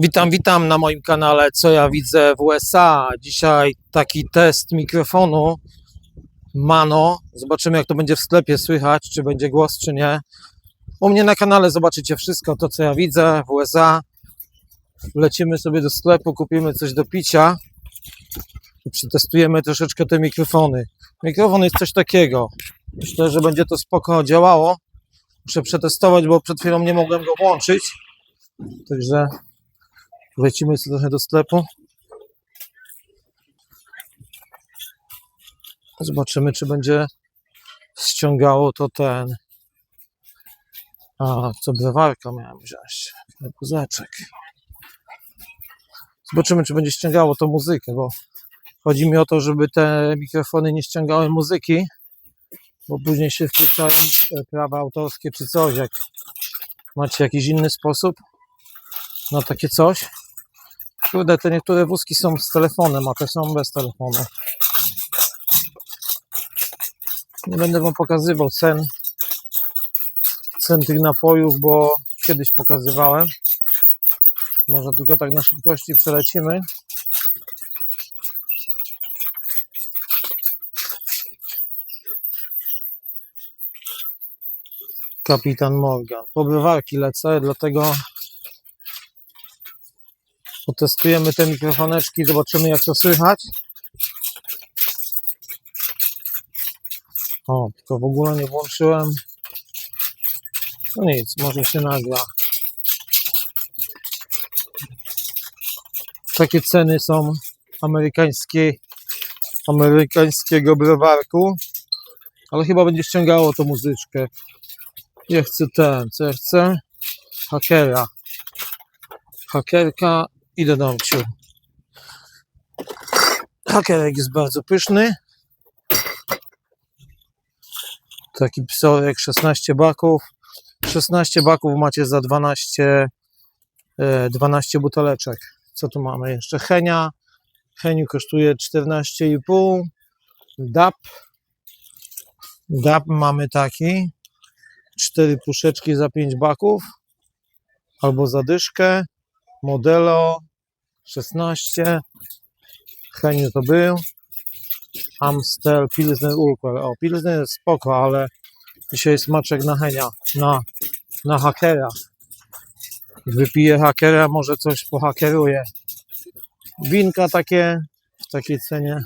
Witam, witam na moim kanale Co ja widzę w USA. Dzisiaj taki test mikrofonu Mano. Zobaczymy, jak to będzie w sklepie słychać, czy będzie głos, czy nie. U mnie na kanale zobaczycie wszystko to, co ja widzę w USA. Lecimy sobie do sklepu, kupimy coś do picia i przetestujemy troszeczkę te mikrofony. Mikrofon jest coś takiego. Myślę, że będzie to spoko działało. Muszę przetestować, bo przed chwilą nie mogłem go włączyć. Także Lecimy sobie trochę do sklepu. Zobaczymy, czy będzie ściągało to ten. A, co brewarka miałem wziąć. Puzaczek. Zobaczymy, czy będzie ściągało to muzykę, bo chodzi mi o to, żeby te mikrofony nie ściągały muzyki, bo później się wkręcają e, prawa autorskie czy coś. Jak macie jakiś inny sposób na takie coś, Kurde, te niektóre wózki są z telefonem, a te są bez telefonu. Nie będę wam pokazywał cen, cen tych napojów, bo kiedyś pokazywałem. Może tylko tak na szybkości przelecimy. Kapitan Morgan. Po brywarki lecę, dlatego Potestujemy te mikrofoneczki, zobaczymy jak to słychać. O, to w ogóle nie włączyłem. No nic, może się nagra. Takie ceny są amerykańskiej, amerykańskiego browarku. Ale chyba będzie ściągało to muzyczkę. Ja chcę ten, co ja chcę? Hakera. Hakerka i do domciu. Hakerek jest bardzo pyszny. Taki psorek 16 baków. 16 baków macie za 12, e, 12 buteleczek. Co tu mamy jeszcze? Henia. Heniu kosztuje 14,5. DAP. DAP mamy taki. 4 puszeczki za 5 baków. Albo za dyszkę. Modelo 16. Heniu to był. Amstel, Pilsner Urquell. O, Pilsner jest spoko, ale dzisiaj smaczek na Henia, na, na hakera. Wypiję hakera, może coś pohakeruję. Winka takie w takiej cenie.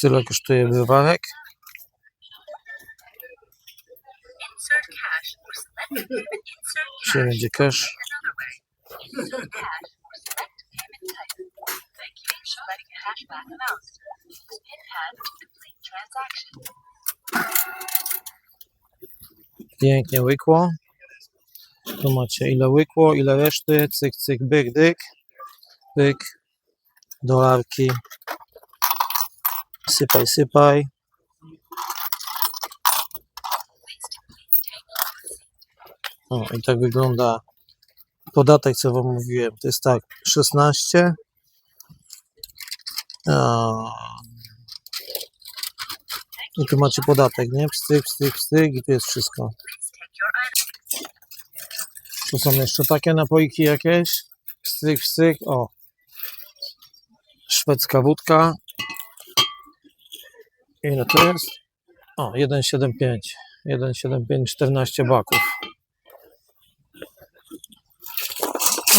Tyle kosztuje. Insert Dzisiaj będzie cash. Pięknie łykło. Tu macie ile łykło, ile reszty. Cyk, cyk, byk, dyk. Pyk. Dolarki. Sypaj, sypaj. O, i tak wygląda podatek, co wam mówiłem. To jest tak, 16. A, I tu macie podatek, nie? Pstryk, pstryk, pstryk i tu jest wszystko. Tu są jeszcze takie napoiki jakieś. Stryk, stryk. O. Szwedzka wódka. Ile to jest? O, 1,75. 1,75, 14 baków.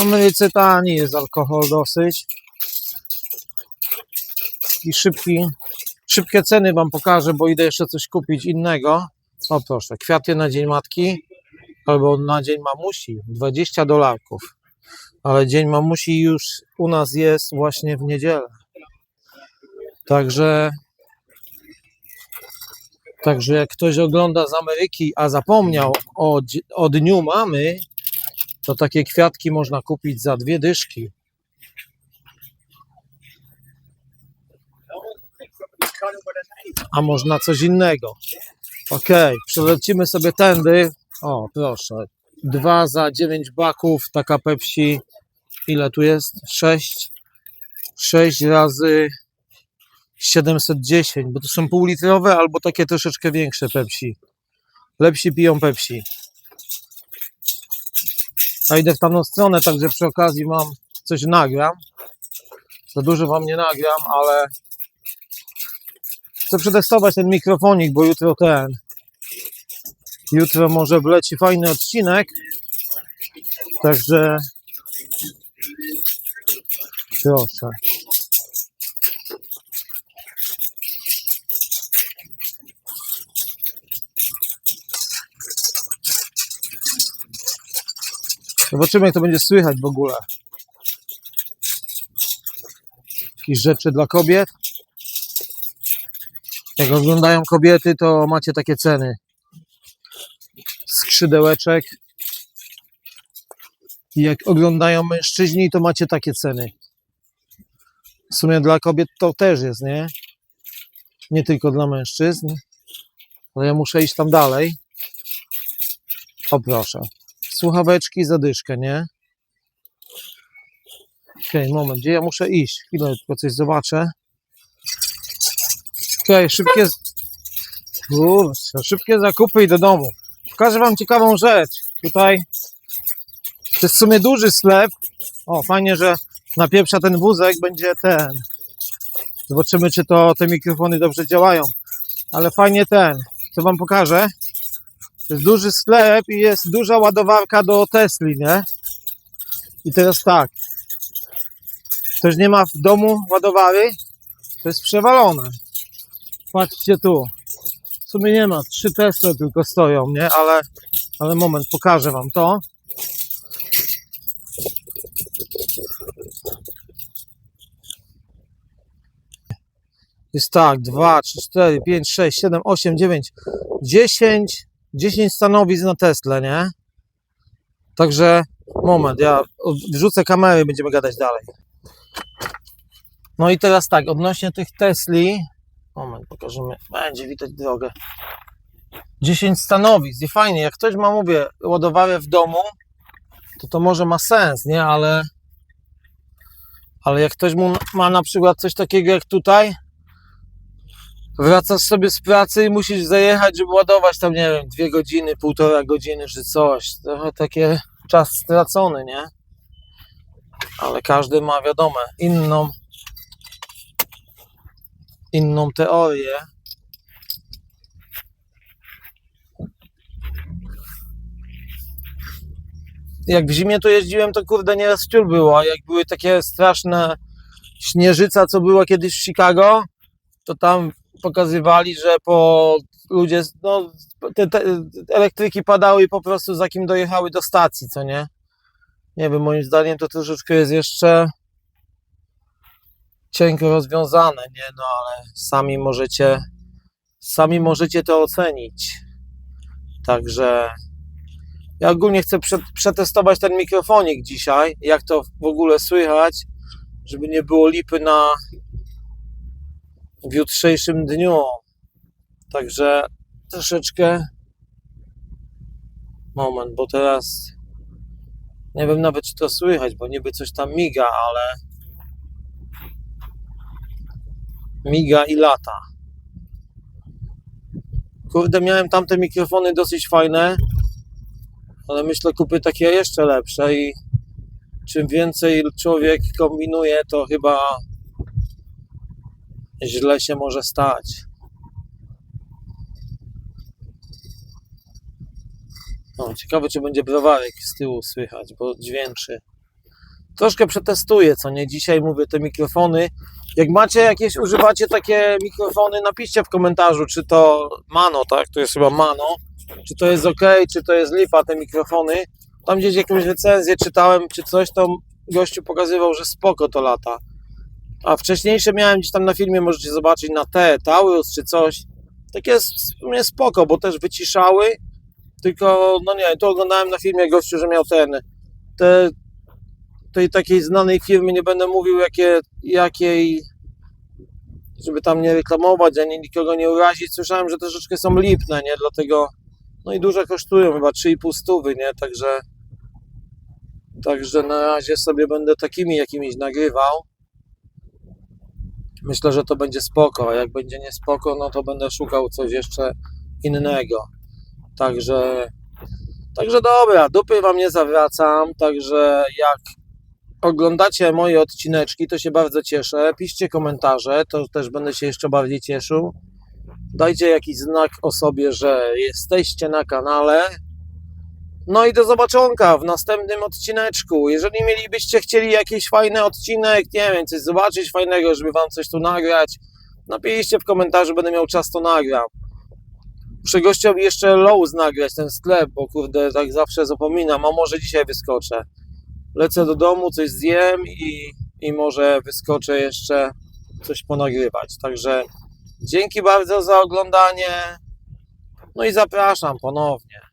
Ameryce tani jest alkohol dosyć. Taki szybki. Szybkie ceny Wam pokażę, bo idę jeszcze coś kupić innego. O proszę, kwiaty na Dzień Matki albo na Dzień Mamusi 20 dolarków. Ale Dzień Mamusi już u nas jest właśnie w niedzielę. Także Także jak ktoś ogląda z Ameryki, a zapomniał o, o Dniu Mamy, to takie kwiatki można kupić za dwie dyszki. A można coś innego. Okej, przelecimy sobie tędy. O, proszę. Dwa za 9 baków, taka Pepsi. Ile tu jest? 6. 6 razy 710, bo to są półlitrowe albo takie troszeczkę większe Pepsi. Lepsi piją Pepsi. Ja idę w tamtą stronę, także przy okazji mam coś nagram. Za dużo wam nie nagram, ale chcę przetestować ten mikrofonik, bo jutro ten. Jutro może wleci fajny odcinek. Także proszę. Zobaczymy, jak to będzie słychać w ogóle. Jakieś rzeczy dla kobiet. Jak oglądają kobiety, to macie takie ceny. Skrzydełeczek. I jak oglądają mężczyźni, to macie takie ceny. W sumie dla kobiet to też jest, nie? Nie tylko dla mężczyzn. Ale ja muszę iść tam dalej. O proszę słuchaweczki, zadyszkę, nie? Okej, moment, gdzie ja muszę iść? Chwilę, tylko coś zobaczę. Okej, szybkie... Kurczę, szybkie zakupy i do domu. Pokażę wam ciekawą rzecz. Tutaj to jest w sumie duży sklep. O, fajnie, że napieprza ten wózek, będzie ten. Zobaczymy, czy to te mikrofony dobrze działają. Ale fajnie ten. Co wam pokażę? Jest duży sklep i jest duża ładowarka do Tesli, nie? I teraz tak. Ktoś nie ma w domu ładowary? To jest przewalone. Patrzcie tu. W sumie nie ma. Trzy Tesle tylko stoją, nie? Ale, ale moment, pokażę wam to. Jest tak, 2, 3, 4, 5, 6, 7, 8, 9, 10, 10 stanowisk na Tesla, nie? Także moment, ja wrzucę kamerę i będziemy gadać dalej. No i teraz tak, odnośnie tych Tesli. Moment, pokażemy. Będzie widać drogę. 10 stanowisk i fajnie, jak ktoś ma, mówię, ładowarę w domu, to to może ma sens, nie? Ale ale jak ktoś mu ma na przykład coś takiego jak tutaj, wracasz sobie z pracy i musisz zajechać, żeby ładować tam, nie wiem, dwie godziny, półtora godziny czy coś. Trochę takie czas stracony, nie? Ale każdy ma, wiadomo, inną inną teorię. Jak w zimie to jeździłem, to kurde nieraz ciul było, a jak były takie straszne śnieżyca, co była kiedyś w Chicago, to tam pokazywali, że po ludzie, no, te, te elektryki padały i po prostu za kim dojechały do stacji, co nie? Nie wiem, moim zdaniem to troszeczkę jest jeszcze cienko rozwiązane, nie? No ale sami możecie, sami możecie to ocenić. Także ja ogólnie chcę prze, przetestować ten mikrofonik dzisiaj, jak to w ogóle słychać, żeby nie było lipy na w jutrzejszym dniu. Także troszeczkę moment, bo teraz nie wiem nawet czy to słychać, bo niby coś tam miga, ale miga i lata. Kurde, miałem tamte mikrofony dosyć fajne, ale myślę kupię takie jeszcze lepsze i czym więcej człowiek kombinuje, to chyba źle się może stać. O, ciekawe, czy będzie browarek z tyłu słychać, bo dźwięczy. Troszkę przetestuję, co nie? Dzisiaj mówię te mikrofony. Jak macie jakieś, używacie takie mikrofony, napiszcie w komentarzu, czy to Mano, tak? To jest chyba Mano. Czy to jest ok, czy to jest lipa, te mikrofony. Tam gdzieś jakąś recenzję czytałem, czy coś, to gościu pokazywał, że spoko to lata. A wcześniejsze miałem gdzieś tam na filmie, możecie zobaczyć na te, Taurus czy coś. Takie w sumie spoko, bo też wyciszały. Tylko, no nie, to oglądałem na filmie gościu, że miał ten, te, tej takiej znanej firmy, nie będę mówił jakie, jakiej, żeby tam nie reklamować, ani nikogo nie urazić. Słyszałem, że troszeczkę są lipne, nie, dlatego, no i dużo kosztują, chyba 3,5 stówy, nie, także, także na razie sobie będę takimi jakimiś nagrywał. Myślę, że to będzie spoko, a jak będzie nie spoko, no to będę szukał coś jeszcze innego. Także Także dobra, dupy wam nie zawracam, także jak oglądacie moje odcineczki, to się bardzo cieszę. Piszcie komentarze, to też będę się jeszcze bardziej cieszył. Dajcie jakiś znak o sobie, że jesteście na kanale. No i do zobaczonka w następnym odcineczku. Jeżeli mielibyście chcieli jakiś fajny odcinek, nie wiem, coś zobaczyć fajnego, żeby wam coś tu nagrać, napiszcie w komentarzu, będę miał czas, to nagram. Gościowi jeszcze Lowe's nagrać, ten sklep, bo kurde, tak zawsze zapominam, a może dzisiaj wyskoczę. Lecę do domu, coś zjem i, i może wyskoczę jeszcze coś ponagrywać. Także dzięki bardzo za oglądanie. No i zapraszam ponownie.